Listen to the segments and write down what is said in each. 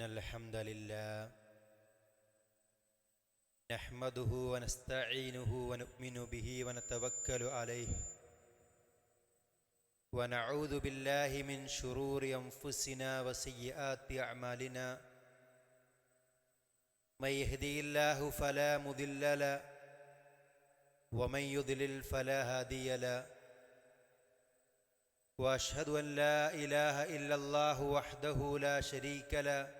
إن الحمد لله نحمده ونستعينه ونؤمن به ونتوكل عليه ونعوذ بالله من شرور أنفسنا وسيئات أعمالنا من يهدي الله فلا مضل له ومن يضلل فلا هادي له وأشهد أن لا إله إلا الله وحده لا شريك له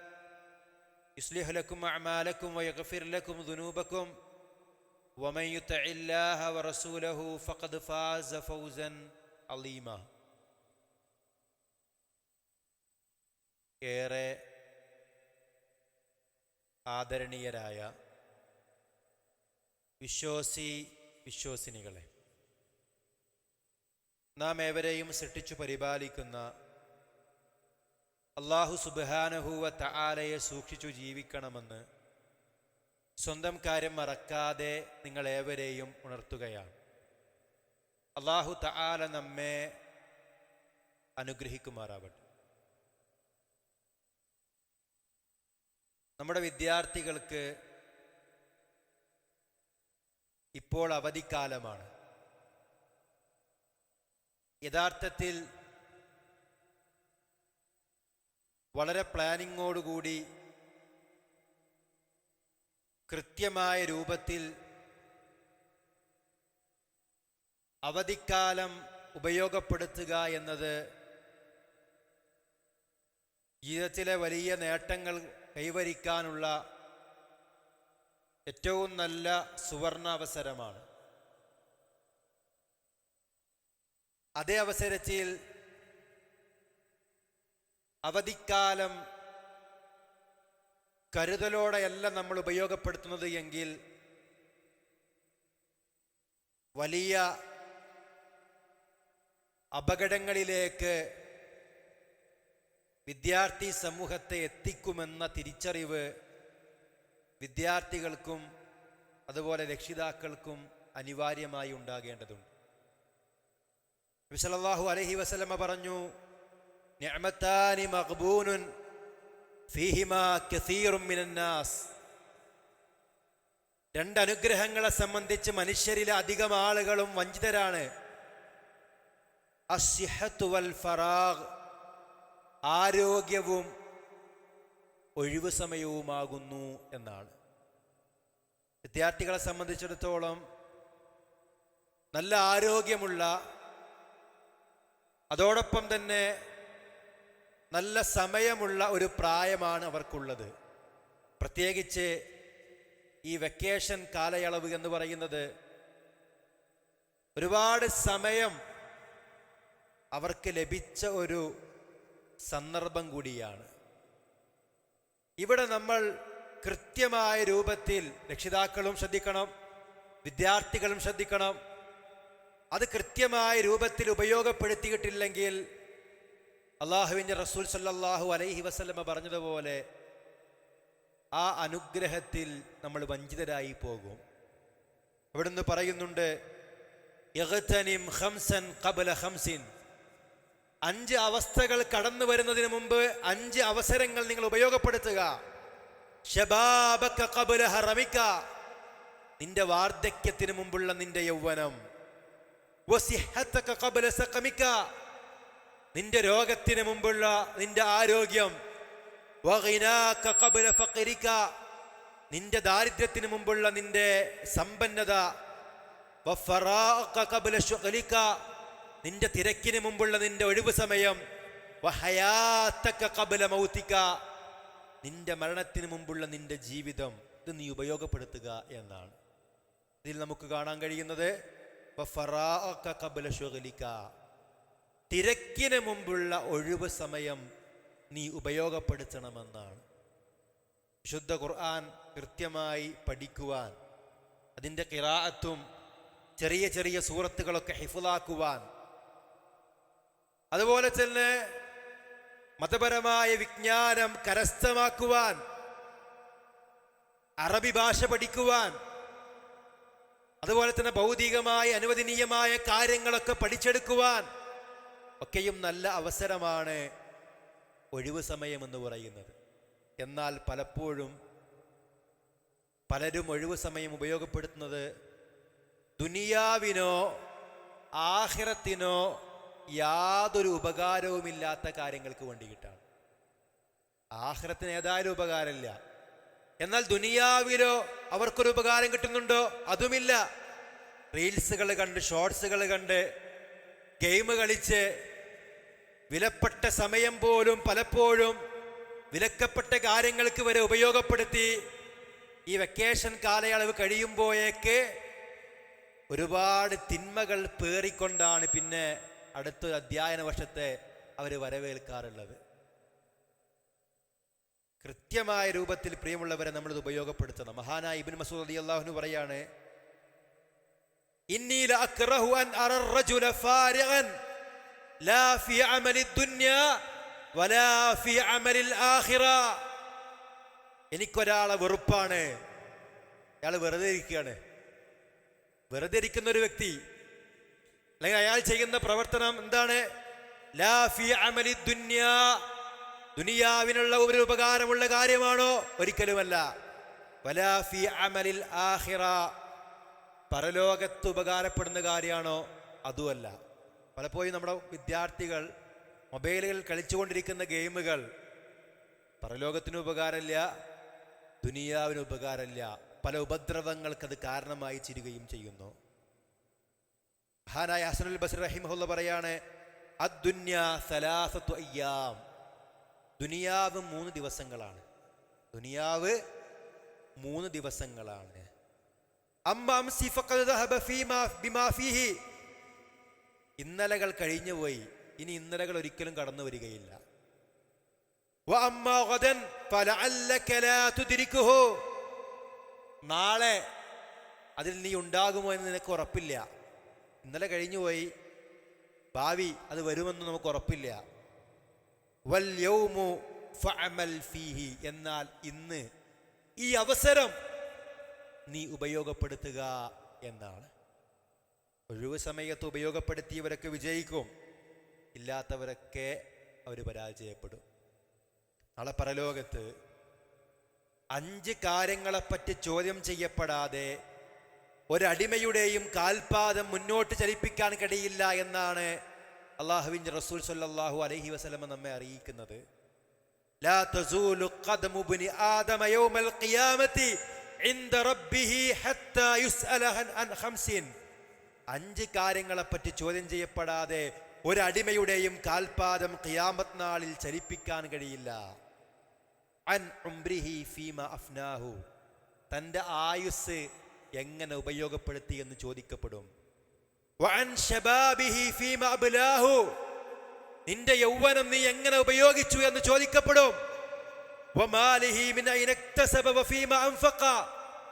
يصلح لكم اعمالكم ويغفر لكم ذنوبكم ومن يطع الله ورسوله فقد فاز فوزا عظيما ഏറെ ആദരണീയരായ വിശ്വാസി വിശ്വാസിനികളെ നാം ഏവരെയും സൃഷ്ടിച്ചു പരിപാലിക്കുന്ന അള്ളാഹു സുബാനഹുവ തആലയെ സൂക്ഷിച്ചു ജീവിക്കണമെന്ന് സ്വന്തം കാര്യം മറക്കാതെ നിങ്ങൾ ഏവരെയും ഉണർത്തുകയാണ്. അള്ളാഹു തആല നമ്മെ അനുഗ്രഹിക്കുമാറാവട്ടെ. നമ്മുടെ വിദ്യാർത്ഥികൾക്ക് ഇപ്പോൾ അവധിക്കാലമാണ്. യഥാർത്ഥത്തിൽ വളരെ പ്ലാനിങ്ങോടുകൂടി കൃത്യമായ രൂപത്തിൽ അവധിക്കാലം ഉപയോഗപ്പെടുത്തുക എന്നത് ജീവിതത്തിലെ വലിയ നേട്ടങ്ങൾ കൈവരിക്കാനുള്ള ഏറ്റവും നല്ല സുവർണ അവസരമാണ്. അതേ അവസരത്തിൽ അവധിക്കാലം കരുതലോടെയല്ല നമ്മൾ ഉപയോഗപ്പെടുത്തുന്നത് എങ്കിൽ വലിയ അപകടങ്ങളിലേക്ക് വിദ്യാർത്ഥി സമൂഹത്തെ എത്തിക്കുമെന്ന തിരിച്ചറിവ് വിദ്യാർത്ഥികൾക്കും അതുപോലെ രക്ഷിതാക്കൾക്കും അനിവാര്യമായി ഉണ്ടാകേണ്ടതുണ്ട്. വിസലല്ലാഹു അലഹി വസലമ പറഞ്ഞു നിഅമത്താനി فيهما كثير من الناس രണ്ട് അനുഗ്രഹങ്ങളെ സംബന്ധിച്ച് മനുഷ്യരിൽ അധികം ആളുകളും വഞ്ചിതരാണ്. അസിഹത്തുവൽ ഫറാഗ് ആരോഗ്യവും ഒഴിവു സമയവുമാകുന്നു എന്നാണ്. വിദ്യാർത്ഥികളെ സംബന്ധിച്ചിടത്തോളം നല്ല ആരോഗ്യമുള്ള അതോടൊപ്പം തന്നെ നല്ല സമയമുള്ള ഒരു പ്രായമാണ് അവർക്കുള്ളത്. പ്രത്യേകിച്ച് ഈ വെക്കേഷൻ കാലയളവ് എന്ന് പറയുന്നത് ഒരുപാട് സമയം അവർക്ക് ലഭിച്ച ഒരു സന്ദർഭം കൂടിയാണ്. ഇവിടെ നമ്മൾ കൃത്യമായ രൂപത്തിൽ രക്ഷിതാക്കളും ശ്രദ്ധിക്കണം വിദ്യാർത്ഥികളും ശ്രദ്ധിക്കണം. അത് കൃത്യമായ രൂപത്തിൽ ഉപയോഗപ്പെടുത്തിയിട്ടില്ലെങ്കിൽ അള്ളാഹുവിന്റെ റസൂൽ സല്ലാഹു അലൈഹി വസല്ലമ പറഞ്ഞതുപോലെ ആ അനുഗ്രഹത്തിൽ നമ്മൾ വഞ്ചിതരായി പോകും ഇവിടുന്ന് പറയുന്നുണ്ട്. അഞ്ച് അവസ്ഥകൾ കടന്നു വരുന്നതിന് മുമ്പ് അഞ്ച് അവസരങ്ങൾ നിങ്ങൾ ഉപയോഗപ്പെടുത്തുക. നിന്റെ വാർദ്ധക്യത്തിന് മുമ്പുള്ള നിന്റെ യൗവനം. നിന്റെ രോഗത്തിന് മുമ്പുള്ള നിന്റെ ആരോഗ്യം. നിന്റെ ദാരിദ്ര്യത്തിന് മുമ്പുള്ള നിന്റെ സമ്പന്നത. നിന്റെ തിരക്കിന് മുമ്പുള്ള നിന്റെ ഒഴിവ് സമയം വഹയാത്തക മൗത്തിക്ക. നിന്റെ മരണത്തിന് മുമ്പുള്ള നിന്റെ ജീവിതം ഇത് നീ ഉപയോഗപ്പെടുത്തുക എന്നാണ് ഇതിൽ നമുക്ക് കാണാൻ കഴിയുന്നത്. തിരക്കിന് മുമ്പുള്ള ഒഴിവ് സമയം നീ ഉപയോഗപ്പെടുത്തണമെന്നാണ്. വിശുദ്ധ ഖുർആൻ കൃത്യമായി പഠിക്കുവാൻ അതിന്റെ കിറാഅത്തും ചെറിയ ചെറിയ സൂറത്തുകളൊക്കെ ഹിഫുലാക്കുവാൻ അതുപോലെ തന്നെ മതപരമായ വിജ്ഞാനം കരസ്ഥമാക്കുവാൻ അറബി ഭാഷ പഠിക്കുവാൻ അതുപോലെ തന്നെ ഭൗതികമായ അനുവദനീയമായ കാര്യങ്ങളൊക്കെ പഠിച്ചെടുക്കുവാൻ ഒക്കെയും നല്ല അവസരമാണ് ഒഴിവ് സമയമെന്ന് പറയുന്നത്. എന്നാൽ പലപ്പോഴും പലരും ഒഴിവ് സമയം ഉപയോഗപ്പെടുത്തുന്നത് ദുനിയാവിനോ ആഹിറത്തിനോ യാതൊരു ഉപകാരവുമില്ലാത്ത കാര്യങ്ങൾക്ക് വേണ്ടിയിട്ടാണ്. ആഹ്റത്തിന് ഏതായാലും ഉപകാരമില്ല. എന്നാൽ ദുനിയാവിലോ അവർക്കൊരു ഉപകാരം കിട്ടുന്നുണ്ടോ? അതുമില്ല. റീൽസുകൾ കണ്ട് ഷോർട്സുകൾ കണ്ട് ഗെയിം കളിച്ച് വിലപ്പെട്ട സമയം പോലും പലപ്പോഴും വിലക്കപ്പെട്ട കാര്യങ്ങൾക്ക് വരെ ഉപയോഗപ്പെടുത്തി ഈ വെക്കേഷൻ കാലയളവ് കഴിയുമ്പോഴേക്ക് ഒരുപാട് തിന്മകൾ പേറിക്കൊണ്ടാണ് പിന്നെ അടുത്ത അധ്യയന വർഷത്തെ അവർ വരവേൽക്കാറുള്ളത്. കൃത്യമായ രൂപത്തിൽ പ്രിയമുള്ളവരെ നമ്മളിത് ഉപയോഗപ്പെടുത്തണം. മഹാനായ ഇബിൻ മസൂദ് അലി അള്ളാഹുനു പറയാണ് ഇന്നി لا في عمل الدنيا ولا في عمل الآخرة എനിക്കൊരാളെ വെറുപ്പാണ് അയാൾ വെറുതെ ഇരിക്കുകയാണ് വെറുതെ ഇരിക്കുന്ന ഒരു വ്യക്തി അല്ലെങ്കിൽ അയാൾ ചെയ്യുന്ന പ്രവർത്തനം എന്താണ് ലാ ഫി അമലി ദുന്യാ ദുനിയാവിനുള്ള ഒരു ഉപകാരമുള്ള കാര്യമാണോ ഒരിക്കലുമല്ല വലാ ഫി അമലിൽ ആഖിറ പരലോകത്ത് ഉപകാരപ്പെടുന്ന കാര്യമാണോ അതുമല്ല പലപ്പോഴും നമ്മുടെ വിദ്യാർത്ഥികൾ മൊബൈലുകളിൽ കളിച്ചുകൊണ്ടിരിക്കുന്ന ഗെയിമുകൾ പരലോകത്തിന് ഉപകാരമില്ല ദുനിയാവിന് ഉപകാരമില്ല പല ഉപദ്രവങ്ങൾക്ക് അത് കാരണമായി ചിരുകയും ചെയ്യുന്നു. മഹാനായ ഹസനുൽ ബസർ റഹിമഹുല്ല പറയാണ് അദ്ദുന്യ സലാസത്വ അയ്യാം. ദുനിയാവ് മൂന്ന് ദിവസങ്ങളാണ്. ദുനിയാവ് മൂന്ന് ദിവസങ്ങളാണ്. അമ്മാം ഫഖദ് ദഹബ ഫീമാ ബിമാ ഫീഹി ഇന്നലകൾ കഴിഞ്ഞുപോയി ഇനി ഇന്നലകൾ ഒരിക്കലും കടന്നു വരികയില്ല. നാളെ അതിൽ നീ ഉണ്ടാകുമോ എന്ന് നിനക്ക് ഉറപ്പില്ല. ഇന്നലെ കഴിഞ്ഞുപോയി ഭാവി അത് വരുമെന്ന് നമുക്ക് ഉറപ്പില്ല. വൽ യൗമു ഫഅമൽ ഫീഹി. എന്നാൽ ഇന്ന് ഈ അവസരം നീ ഉപയോഗപ്പെടുത്തുക എന്നാണ്. ഒഴിവ് സമയത്ത് ഉപയോഗപ്പെടുത്തിയവരൊക്കെ വിജയിക്കും ഇല്ലാത്തവരൊക്കെ അവർ പരാജയപ്പെടും നാളെ പരലോകത്ത് അഞ്ച് കാര്യങ്ങളെപ്പറ്റി ചോദ്യം ചെയ്യപ്പെടാതെ ഒരടിമയുടെയും കാൽപാദം മുന്നോട്ട് ചലിപ്പിക്കാൻ കഴിയില്ല എന്നാണ് അള്ളാഹുവിൻ്റെ റസൂൽ സല്ലല്ലാഹു അലൈഹി വസല്ലമ നമ്മെ അറിയിക്കുന്നത് لا تزول قدم ابن آدم يوم القيامة عند ربه حتى يسأل عن عن خمس അഞ്ച് കാര്യങ്ങളെപ്പറ്റി ചോദ്യം ചെയ്യപ്പെടാതെ ഒരടിമയുടെയും കാൽപാദം ഖിയാമത്ത് നാളിൽ ചലിപ്പിക്കാൻ കഴിയില്ല അൻ അഫ്നാഹു തന്റെ ആയുസ് എങ്ങനെ ഉപയോഗപ്പെടുത്തി എന്ന് ചോദിക്കപ്പെടും. നിന്റെ യൗവനം നീ എങ്ങനെ ഉപയോഗിച്ചു എന്ന് ചോദിക്കപ്പെടും.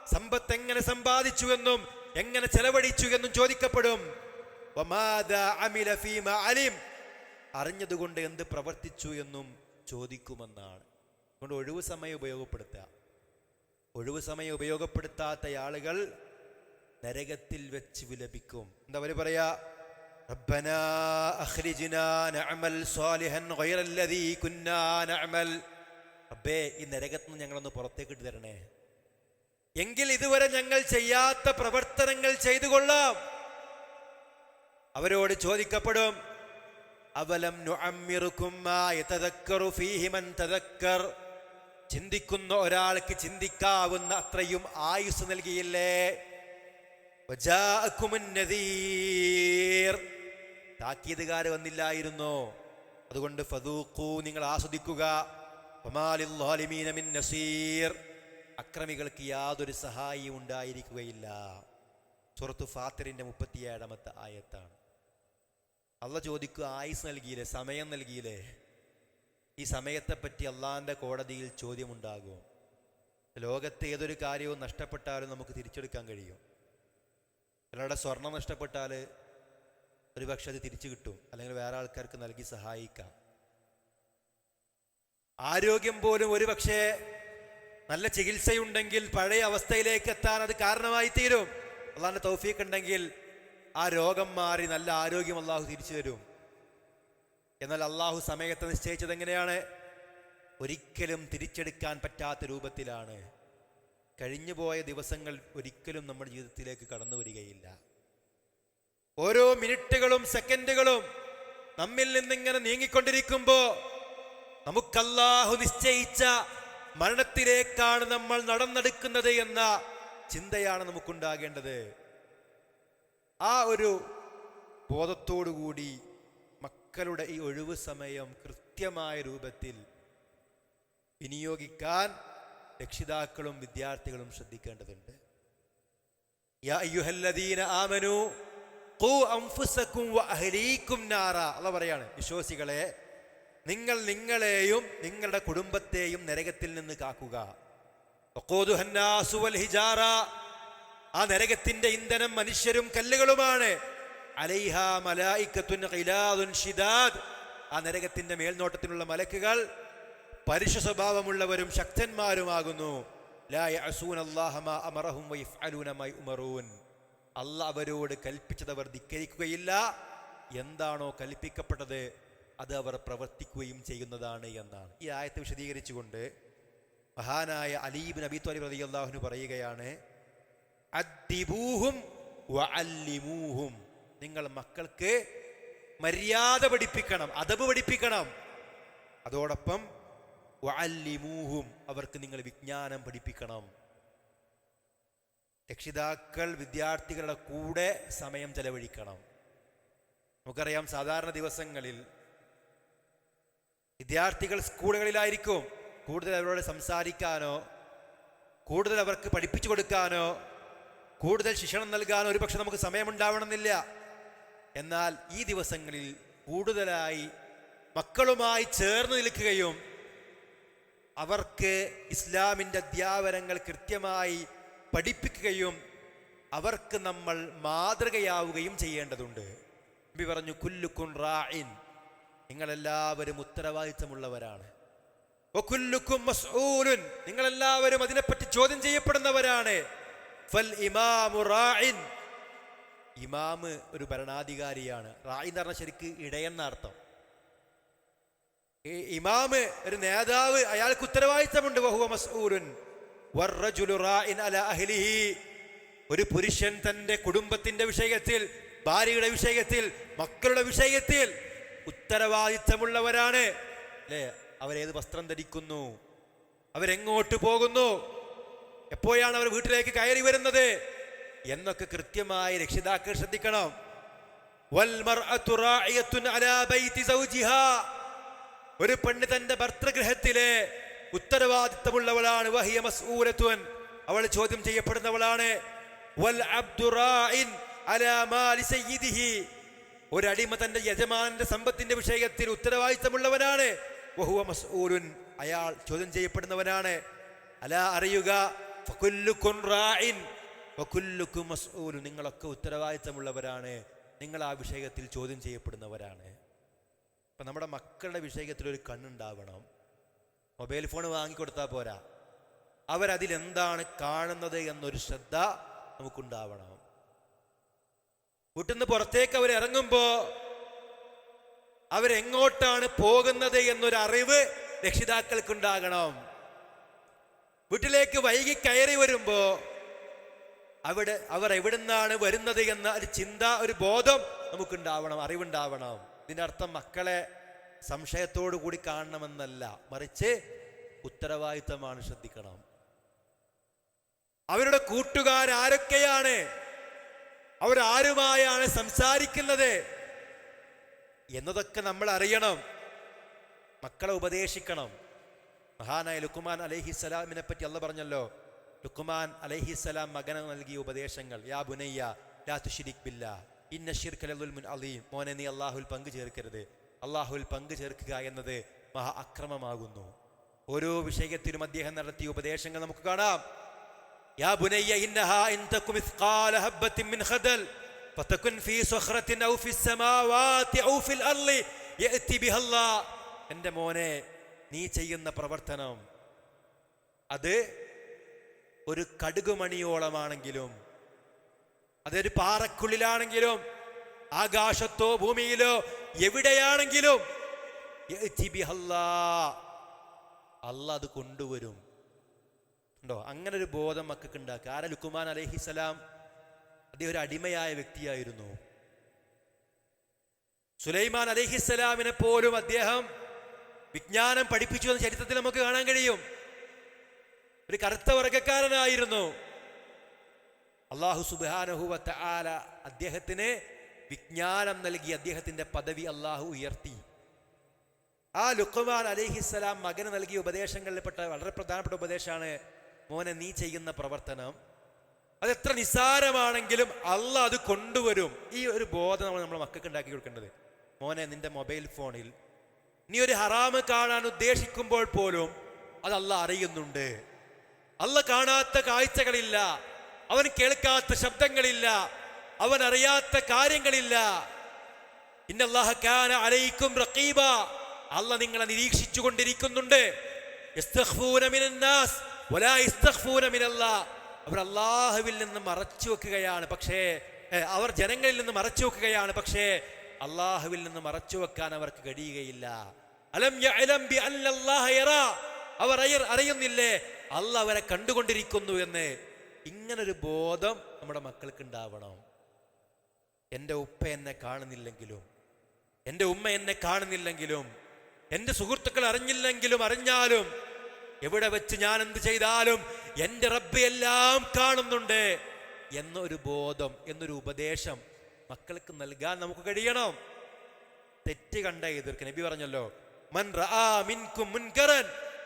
സമ്പത്ത് എങ്ങനെ സമ്പാദിച്ചു എന്നും എങ്ങനെ ചെലവഴിച്ചു എന്നും ചോദിക്കപ്പെടും വമാദാ അമില ഫീമ അലിം അറിഞ്ഞതുകൊണ്ട് എന്ത് പ്രവർത്തിച്ചു എന്നും ചോദിക്കുമെന്നാണ് അതുകൊണ്ട് ഒഴിവ് സമയം ഉപയോഗപ്പെടുത്തുക ഒഴിവ് സമയം ഉപയോഗപ്പെടുത്താത്ത ആളുകൾ നരകത്തിൽ വെച്ച് വിലപിക്കും എന്താ അവര് പറയാ ربنا أخرجنا نعمل صالحا غير الذي كنا نعمل റബ്ബേ ഈ നരകത്തിൽ നിന്ന് ഞങ്ങളൊന്ന് പുറത്തേക്ക് ഇട്ട് തരണേ എങ്കിൽ ഇതുവരെ ഞങ്ങൾ ചെയ്യാത്ത പ്രവർത്തനങ്ങൾ ചെയ്തു കൊള്ളാം അവരോട് ചോദിക്കപ്പെടും അവലം ഫീഹിമൻ തതക്കർ ചിന്തിക്കുന്ന ഒരാൾക്ക് ചിന്തിക്കാവുന്ന അത്രയും ആയുസ് നൽകിയില്ലേ? താക്കീതുകാർ വന്നില്ലായിരുന്നോ. അതുകൊണ്ട് ഫതൂക്കൂ നിങ്ങൾ ആസ്വദിക്കുക. നസീർ. അക്രമികൾക്ക് യാതൊരു സഹായിയും ഉണ്ടായിരിക്കുകയില്ല. സുറത്തു ഫാത്തിറിന്റെ മുപ്പത്തിയേഴാമത്തെ ആയത്താണ്. അല്ല ചോദിക്കുക ആയുസ് നൽകിയില്ലേ സമയം നൽകിയില്ലേ? ഈ സമയത്തെപ്പറ്റി അള്ളാന്റെ കോടതിയിൽ ചോദ്യമുണ്ടാകും. ലോകത്തെ ഏതൊരു കാര്യവും നഷ്ടപ്പെട്ടാലും നമുക്ക് തിരിച്ചെടുക്കാൻ കഴിയും. ഒരാളുടെ സ്വർണം നഷ്ടപ്പെട്ടാൽ ഒരു പക്ഷെ അത് തിരിച്ചു കിട്ടും. അല്ലെങ്കിൽ വേറെ ആൾക്കാർക്ക് നൽകി സഹായിക്കാം. ആരോഗ്യം പോലും ഒരു പക്ഷേ നല്ല ചികിത്സയുണ്ടെങ്കിൽ പഴയ അവസ്ഥയിലേക്ക് എത്താൻ അത് കാരണമായി തീരും അള്ളാന്റെ തൗഫീഖ് ഉണ്ടെങ്കിൽ ആ രോഗം മാറി നല്ല ആരോഗ്യം അള്ളാഹു തിരിച്ചു തരും. എന്നാൽ അള്ളാഹു സമയത്ത് നിശ്ചയിച്ചത് എങ്ങനെയാണ്? ഒരിക്കലും തിരിച്ചെടുക്കാൻ പറ്റാത്ത രൂപത്തിലാണ്. കഴിഞ്ഞുപോയ ദിവസങ്ങൾ ഒരിക്കലും നമ്മുടെ ജീവിതത്തിലേക്ക് കടന്നു വരികയില്ല. ഓരോ മിനിറ്റുകളും സെക്കൻഡുകളും നമ്മിൽ നിന്നിങ്ങനെ നീങ്ങിക്കൊണ്ടിരിക്കുമ്പോ നമുക്കല്ലാഹു നിശ്ചയിച്ച മരണത്തിലേക്കാണ് നമ്മൾ നടന്നെടുക്കുന്നത് എന്ന ചിന്തയാണ് നമുക്കുണ്ടാകേണ്ടത്. ആ ഒരു ബോധത്തോടുകൂടി മക്കളുടെ ഈ ഒഴിവ് സമയം കൃത്യമായ രൂപത്തിൽ വിനിയോഗിക്കാൻ രക്ഷിതാക്കളും വിദ്യാർത്ഥികളും ശ്രദ്ധിക്കേണ്ടതുണ്ട്. പറയാണ് വിശ്വാസികളെ നിങ്ങൾ നിങ്ങളെയും നിങ്ങളുടെ കുടുംബത്തെയും നരകത്തിൽ നിന്ന് കാക്കുക. ഹിജാറ. ആ നരകത്തിന്റെ ഇന്ധനം മനുഷ്യരും കല്ലുകളുമാണ്. ആ നരകത്തിന്റെ മേൽനോട്ടത്തിലുള്ള മലക്കുകൾ പരുഷ സ്വഭാവമുള്ളവരും ശക്തന്മാരുമാകുന്നു. അവരോട് കൽപ്പിച്ചത് കൽപ്പിച്ചതവർ ധിക്കരിക്കുകയില്ല. എന്താണോ കൽപ്പിക്കപ്പെട്ടത്? അത് അവർ പ്രവർത്തിക്കുകയും ചെയ്യുന്നതാണ് എന്നാണ്. ഈ ആയത്ത് വിശദീകരിച്ചുകൊണ്ട് മഹാനായ അലീബ് നബി ത്വലി അള്ളാഹുന് പറയുകയാണ് അദ്ദിബൂഹും നിങ്ങൾ മക്കൾക്ക് മര്യാദ പഠിപ്പിക്കണം അതബ് പഠിപ്പിക്കണം. അതോടൊപ്പം വഅല്ലിമൂഹും അവർക്ക് നിങ്ങൾ വിജ്ഞാനം പഠിപ്പിക്കണം. രക്ഷിതാക്കൾ വിദ്യാർത്ഥികളുടെ കൂടെ സമയം ചെലവഴിക്കണം. നമുക്കറിയാം സാധാരണ ദിവസങ്ങളിൽ വിദ്യാർത്ഥികൾ സ്കൂളുകളിലായിരിക്കും. കൂടുതൽ അവരോട് സംസാരിക്കാനോ കൂടുതൽ അവർക്ക് പഠിപ്പിച്ചു കൊടുക്കാനോ കൂടുതൽ ശിക്ഷണം നൽകാനോ ഒരുപക്ഷെ നമുക്ക് സമയമുണ്ടാവണമെന്നില്ല. എന്നാൽ ഈ ദിവസങ്ങളിൽ കൂടുതലായി മക്കളുമായി ചേർന്ന് നിൽക്കുകയും അവർക്ക് ഇസ്ലാമിന്റെ അധ്യാപനങ്ങൾ കൃത്യമായി പഠിപ്പിക്കുകയും അവർക്ക് നമ്മൾ മാതൃകയാവുകയും ചെയ്യേണ്ടതുണ്ട്. നബി പറഞ്ഞു കുല്ലുക്കുൻ റായിൻ നിങ്ങളെല്ലാവരും ഉത്തരവാദിത്തമുള്ളവരാണ്. നിങ്ങളെല്ലാവരും അതിനെപ്പറ്റി ചോദ്യം ചെയ്യപ്പെടുന്നവരാണ്. ഇമാമു ഒരു ഭരണാധികാരിയാണ്. റായി എന്ന് പറഞ്ഞാൽ ശരിക്ക് ഇടയെന്ന അർത്ഥം ഇമാമ് ഒരു നേതാവ് അയാൾക്ക് ഉത്തരവാദിത്തമുണ്ട്. വഹുവ ഒരു പുരുഷൻ തന്റെ കുടുംബത്തിന്റെ വിഷയത്തിൽ ഭാര്യയുടെ വിഷയത്തിൽ മക്കളുടെ വിഷയത്തിൽ ഉത്തരവാദിത്തമുള്ളവരാണ്. അല്ലേ അവരേത് വസ്ത്രം ധരിക്കുന്നു? അവരെങ്ങോട്ട് പോകുന്നു? എപ്പോഴാണ് അവർ വീട്ടിലേക്ക് കയറി വരുന്നത്? എന്നൊക്കെ കൃത്യമായി രക്ഷിതാക്കൾ ശ്രദ്ധിക്കണം. ഒരു പെണ്ണ് തന്റെ ഭർത്തൃഗ്രഹത്തിലെ ഉത്തരവാദിത്തമുള്ളവളാണ്. വഹിയ അവൾ ചോദ്യം ചെയ്യപ്പെടുന്നവളാണ്. വൽ അലാ സയ്യിദിഹി. ഒരടിമ തന്റെ യജമാനന്റെ സമ്പത്തിന്റെ വിഷയത്തിൽ ഉത്തരവാദിത്തമുള്ളവനാണ്. വഹുവ അയാൾ ചോദ്യം ചെയ്യപ്പെടുന്നവനാണ്. അല അറിയുക നിങ്ങളൊക്കെ ഉത്തരവാദിത്തമുള്ളവരാണ്. നിങ്ങൾ ആ വിഷയത്തിൽ ചോദ്യം ചെയ്യപ്പെടുന്നവരാണ്. അപ്പൊ നമ്മുടെ മക്കളുടെ വിഷയത്തിൽ ഒരു കണ്ണുണ്ടാവണം. മൊബൈൽ ഫോൺ വാങ്ങിക്കൊടുത്താൽ പോരാ. അവരതിലെന്താണ് കാണുന്നത് എന്നൊരു ശ്രദ്ധ നമുക്കുണ്ടാവണം. വീട്ടിൽ നിന്ന് പുറത്തേക്ക് അവർ ഇറങ്ങുമ്പോ അവരെങ്ങോട്ടാണ് പോകുന്നത് എന്നൊരു അറിവ് രക്ഷിതാക്കൾക്കുണ്ടാകണം. വീട്ടിലേക്ക് വൈകി കയറി വരുമ്പോ അവിടെ അവർ എവിടുന്നാണ് വരുന്നത് എന്ന ഒരു ചിന്ത ഒരു ബോധം നമുക്കുണ്ടാവണം അറിവുണ്ടാവണം. ഇതിനർത്ഥം മക്കളെ സംശയത്തോടു കൂടി കാണണമെന്നല്ല മറിച്ച് ഉത്തരവാദിത്തമാണ് ശ്രദ്ധിക്കണം. അവരുടെ കൂട്ടുകാരാരൊക്കെയാണ് അവരാരുമായാണ് സംസാരിക്കുന്നത്? എന്നതൊക്കെ നമ്മൾ അറിയണം മക്കളെ ഉപദേശിക്കണം. മഹാനായ ലുക്കുമാൻ അലഹിസലാമിനെ പറ്റി അല്ല പറഞ്ഞല്ലോ. ലുക്കുമാൻ അലഹിസലാം മകന് നൽകിയ ഉപദേശങ്ങൾ. യാ ബുനയ്യ ലാ തുഷിരിക് ബില്ല ഇന്ന ഷിർഖലുൽ അലീം. മോനെ നീ അള്ളാഹുൽ പങ്കു ചേർക്കരുത്. അള്ളാഹുൽ പങ്കു ചേർക്കുക എന്നത് മഹാ അക്രമമാകുന്നു. ഓരോ വിഷയത്തിലും അദ്ദേഹം നടത്തിയ ഉപദേശങ്ങൾ നമുക്ക് കാണാം. يا بني إنها إن تك مثقال هبة من خردل فتكن في صخرة أو في السماوات أو في الأرض يأتي بها الله എൻ്റെ മോനെ നീ ചെയ്യുന്ന പ്രവർത്തനം അത് ഒരു കടുകുമണിയോളമാണെങ്കിലും അതൊരു പാറക്കുള്ളിലാണെങ്കിലും ആകാശത്തോ ഭൂമിയിലോ എവിടെയാണെങ്കിലും യഅ്തി ബിഹല്ലാ. അള്ളാഹ് അത് കൊണ്ടുവരും ഉണ്ടോ? അങ്ങനെ ഒരു ബോധം മക്കൾക്ക് ഉണ്ടാക്കുക. ആരാ? ലുക്കുമാൻ അലഹിസലാം അദ്ദേഹം ഒരു അടിമയായ വ്യക്തിയായിരുന്നു. സുലൈമാൻ അലഹിസലാമിനെ പോലും അദ്ദേഹം വിജ്ഞാനം പഠിപ്പിച്ചു എന്ന ചരിത്രത്തിൽ നമുക്ക് കാണാൻ കഴിയും. ഒരു കറുത്ത വർഗക്കാരനായിരുന്നു അള്ളാഹു സുബാനഹുവത്ത ആല അദ്ദേഹത്തിന് വിജ്ഞാനം നൽകി അദ്ദേഹത്തിന്റെ പദവി അള്ളാഹു ഉയർത്തി. ആ ലുക്കുമാൻ അലിഹിസ്സലാം മകന് നൽകിയ ഉപദേശങ്ങളിൽപ്പെട്ട വളരെ പ്രധാനപ്പെട്ട ഉപദേശമാണ് മോനെ നീ ചെയ്യുന്ന പ്രവർത്തനം അതെത്ര നിസ്സാരമാണെങ്കിലും അല്ല അത് കൊണ്ടുവരും. ഈ ഒരു ബോധം നമ്മൾ നമ്മുടെ മക്കൾക്ക് ഉണ്ടാക്കി കൊടുക്കേണ്ടത്. മോനെ നിന്റെ മൊബൈൽ ഫോണിൽ നീ ഒരു ഹറാമ് കാണാൻ ഉദ്ദേശിക്കുമ്പോൾ പോലും അത് അറിയുന്നുണ്ട്. അല്ല കാണാത്ത കാഴ്ചകളില്ല. അവൻ കേൾക്കാത്ത ശബ്ദങ്ങളില്ല. അവൻ അറിയാത്ത കാര്യങ്ങളില്ല. ഇന്നല്ലാഹക്കാന കാന അലൈക്കും റഖീബ. അല്ല നിങ്ങളെ നിരീക്ഷിച്ചു കൊണ്ടിരിക്കുന്നുണ്ട് അവർ അള്ളാഹുവിൽ നിന്ന് മറച്ചു വെക്കുകയാണ് പക്ഷേ അവർ ജനങ്ങളിൽ നിന്ന് മറച്ചു വെക്കുകയാണ് പക്ഷേ അള്ളാഹുവിൽ നിന്ന് മറച്ചു വെക്കാൻ അവർക്ക് കഴിയുകയില്ല. അലം. അവർ അറിയുന്നില്ലേ? അല്ല അവരെ കണ്ടുകൊണ്ടിരിക്കുന്നു എന്ന്. ഇങ്ങനൊരു ബോധം നമ്മുടെ മക്കൾക്ക് ഉണ്ടാവണം. എന്റെ ഉപ്പ എന്നെ കാണുന്നില്ലെങ്കിലും എന്റെ ഉമ്മ എന്നെ കാണുന്നില്ലെങ്കിലും എന്റെ സുഹൃത്തുക്കൾ അറിഞ്ഞില്ലെങ്കിലും അറിഞ്ഞാലും എവിടെ വെച്ച് ഞാൻ എന്ത് ചെയ്താലും എന്റെ റബ്ബ് എല്ലാം കാണുന്നുണ്ട് എന്നൊരു ബോധം എന്നൊരു ഉപദേശം മക്കൾക്ക് നൽകാൻ നമുക്ക് കഴിയണം. തെറ്റ് കണ്ട എതിർക്ക്? നബി പറഞ്ഞല്ലോ മൻ മിൻകും മുൻകറൻ.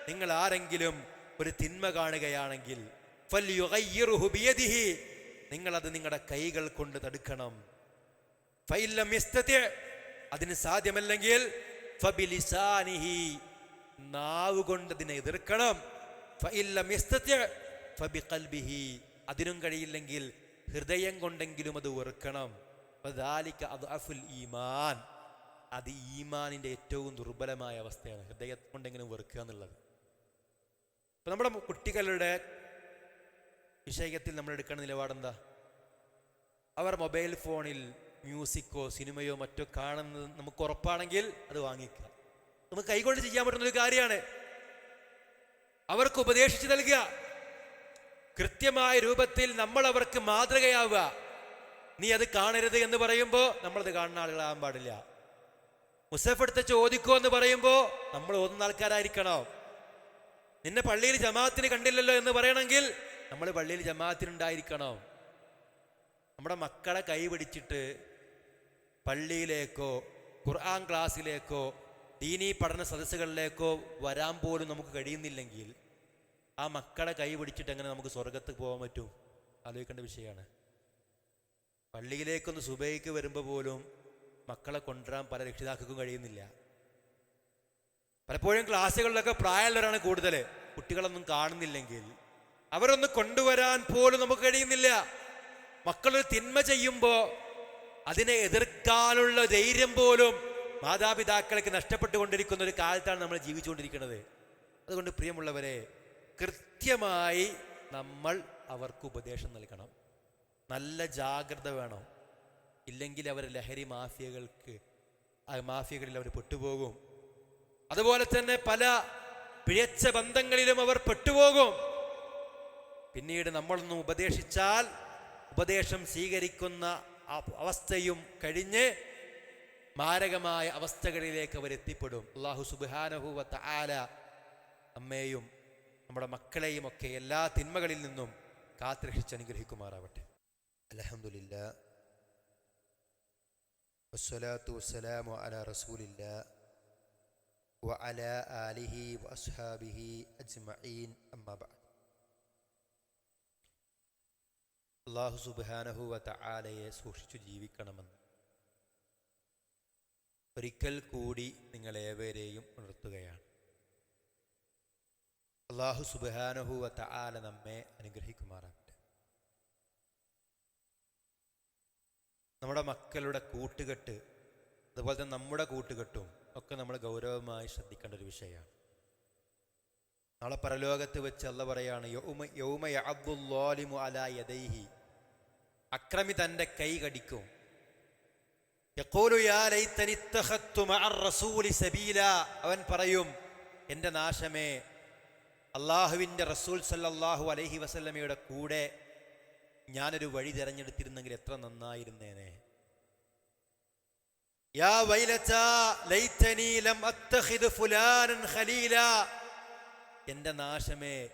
നിങ്ങൾ ആരെങ്കിലും ഒരു തിന്മ കാണുകയാണെങ്കിൽ നിങ്ങൾ അത് നിങ്ങളുടെ കൈകൾ കൊണ്ട് തടുക്കണം. അതിന് സാധ്യമല്ലെങ്കിൽ നാവ് കൊണ്ട് അതിനെ എതിർക്കണം. അതിനും കഴിയില്ലെങ്കിൽ ഹൃദയം കൊണ്ടെങ്കിലും അത് വെറുക്കണം. ഈമാൻ. അത് ഈമാനിന്റെ ഏറ്റവും ദുർബലമായ അവസ്ഥയാണ്. ഹൃദയം കൊണ്ടെങ്കിലും വെറുക്കുക എന്നുള്ളത്. നമ്മുടെ കുട്ടികളുടെ വിഷയത്തിൽ നമ്മൾ എടുക്കുന്ന നിലപാടെന്താ അവർ മൊബൈൽ ഫോണിൽ മ്യൂസിക്കോ സിനിമയോ മറ്റോ കാണുന്നത് നമുക്ക് ഉറപ്പാണെങ്കിൽ അത് വാങ്ങിക്കുക. നമുക്ക് കൈകൊണ്ട് ചെയ്യാൻ പറ്റുന്ന ഒരു കാര്യമാണ്. അവർക്ക് ഉപദേശിച്ചു നൽകുക. കൃത്യമായ രൂപത്തിൽ നമ്മൾ അവർക്ക് മാതൃകയാവുക. നീ അത് കാണരുത് എന്ന് പറയുമ്പോൾ നമ്മളത് കാണുന്ന ആളുകളാകാൻ പാടില്ല. മുസഫ് എടുത്ത് ചോദിക്കോ എന്ന് പറയുമ്പോൾ നമ്മൾ ഓതുന്ന ആൾക്കാരായിരിക്കണം? നിന്നെ പള്ളിയിൽ ജമാഅത്തിന് കണ്ടില്ലല്ലോ എന്ന് പറയണമെങ്കിൽ നമ്മൾ പള്ളിയിൽ ജമാഅത്തിനുണ്ടായിരിക്കണം? നമ്മുടെ മക്കളെ കൈ പിടിച്ചിട്ട് പള്ളിയിലേക്കോ ഖുർആൻ ക്ലാസ്സിലേക്കോ ദീനീ പഠന സദസ്സുകളിലേക്കോ വരാൻ പോലും നമുക്ക് കഴിയുന്നില്ലെങ്കിൽ ആ മക്കളെ കൈ പിടിച്ചിട്ട് എങ്ങനെ നമുക്ക് സ്വർഗത്ത് പോകാൻ പറ്റും? ആലോചിക്കേണ്ട വിഷയമാണ്. പള്ളിയിലേക്കൊന്ന് സുബൈക്ക് വരുമ്പോൾ പോലും മക്കളെ കൊണ്ടുവരാൻ പല രക്ഷിതാക്കൾക്കും കഴിയുന്നില്ല. പലപ്പോഴും ക്ലാസ്സുകളിലൊക്കെ പ്രായമുള്ളവരാണ് കൂടുതൽ കുട്ടികളൊന്നും കാണുന്നില്ലെങ്കിൽ അവരൊന്ന് കൊണ്ടുവരാൻ പോലും നമുക്ക് കഴിയുന്നില്ല. മക്കളൊരു തിന്മ ചെയ്യുമ്പോൾ അതിനെ എതിർക്കാനുള്ള ധൈര്യം പോലും മാതാപിതാക്കൾക്ക് നഷ്ടപ്പെട്ടുകൊണ്ടിരിക്കുന്ന ഒരു കാലത്താണ് നമ്മൾ ജീവിച്ചുകൊണ്ടിരിക്കുന്നത്. അതുകൊണ്ട് പ്രിയമുള്ളവരെ കൃത്യമായി നമ്മൾ അവർക്ക് ഉപദേശം നൽകണം. നല്ല ജാഗ്രത വേണം. ഇല്ലെങ്കിൽ അവർ ലഹരി മാഫിയകൾക്ക് മാഫിയകളിൽ അവർ പെട്ടുപോകും. അതുപോലെ തന്നെ പല പിഴച്ച ബന്ധങ്ങളിലും അവർ പെട്ടുപോകും. പിന്നീട് നമ്മളൊന്നും ഉപദേശിച്ചാൽ ഉപദേശം സ്വീകരിക്കുന്ന അവസ്ഥയും കഴിഞ്ഞ് മാരകമായ അവസ്ഥകളിലേക്ക് അവരെത്തിപ്പെടും അള്ളാഹു സുബാനഹുവത്ത ആല അമ്മയെയും നമ്മുടെ മക്കളെയും ഒക്കെ എല്ലാ തിന്മകളിൽ നിന്നും കാത്തിരക്ഷിച്ച് അനുഗ്രഹിക്കുമാറാവട്ടെ. അലഹമുല്ല വസ്സലാത്തു വസ്സലാമു ആലിഹി അജ്മഈൻ. അള്ളാഹു സുബാനഹുവത്ത ആലയെ സൂക്ഷിച്ചു ജീവിക്കണമെന്ന്. ഒരിക്കൽ കൂടി നിങ്ങൾ നിങ്ങളേവരെയും ഉണർത്തുകയാണ്. അള്ളാഹു സുബാനഹുവ തആല നമ്മെ അനുഗ്രഹിക്കുമാറാകട്ടെ. നമ്മുടെ മക്കളുടെ കൂട്ടുകെട്ട് അതുപോലെ തന്നെ നമ്മുടെ കൂട്ടുകെട്ടും ഒക്കെ നമ്മൾ ഗൗരവമായി ശ്രദ്ധിക്കേണ്ട ഒരു വിഷയമാണ്. നാളെ പരലോകത്ത് വെച്ച് അല്ല പറയാണ് യൗമ- യൗമ യഅദ്ദുല്ലാലിമു അലാ യദൈഹി. അക്രമി തന്റെ കൈ കടിക്കും. അവൻ പറയും എന്റെ നാശമേ അള്ളാഹുവിന്റെ റസൂൽ സല്ലാഹു അലഹി വസല്ലമയുടെ കൂടെ ഞാനൊരു വഴി തിരഞ്ഞെടുത്തിരുന്നെങ്കിൽ എത്ര നന്നായിരുന്നേനെ. യാ വൈലത്താ ലൈതനി ലം ഫുലാനൻ ഖലീല. എന്റെ നാശമേ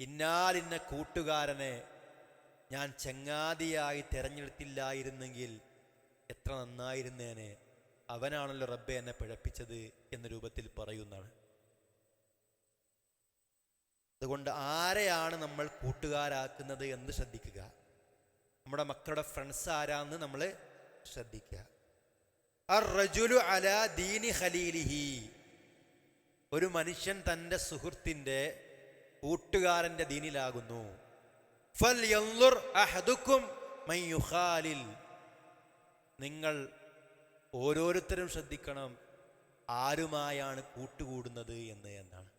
ഇന്നാലിന്ന കൂട്ടുകാരനെ ഞാൻ ചങ്ങാതിയായി തിരഞ്ഞെടുത്തില്ലായിരുന്നെങ്കിൽ എത്ര നന്നായിരുന്നേനെ അവനാണല്ലോ റബ്ബെ എന്നെ പിഴപ്പിച്ചത് എന്ന രൂപത്തിൽ പറയുന്നതാണ് അതുകൊണ്ട് ആരെയാണ് നമ്മൾ കൂട്ടുകാരാക്കുന്നത് എന്ന് ശ്രദ്ധിക്കുക. നമ്മുടെ മക്കളുടെ ഫ്രണ്ട്സ് ആരാന്ന് നമ്മൾ ശ്രദ്ധിക്കുക. അല ദീനി ഖലീലിഹി. ഒരു മനുഷ്യൻ തന്റെ സുഹൃത്തിന്റെ കൂട്ടുകാരന്റെ ദീനിലാകുന്നു. ഫൽ അഹദുക്കും നിങ്ങൾ ഓരോരുത്തരും ശ്രദ്ധിക്കണം ആരുമായാണ് കൂട്ടുകൂടുന്നത് എന്ന് എന്നാണ്.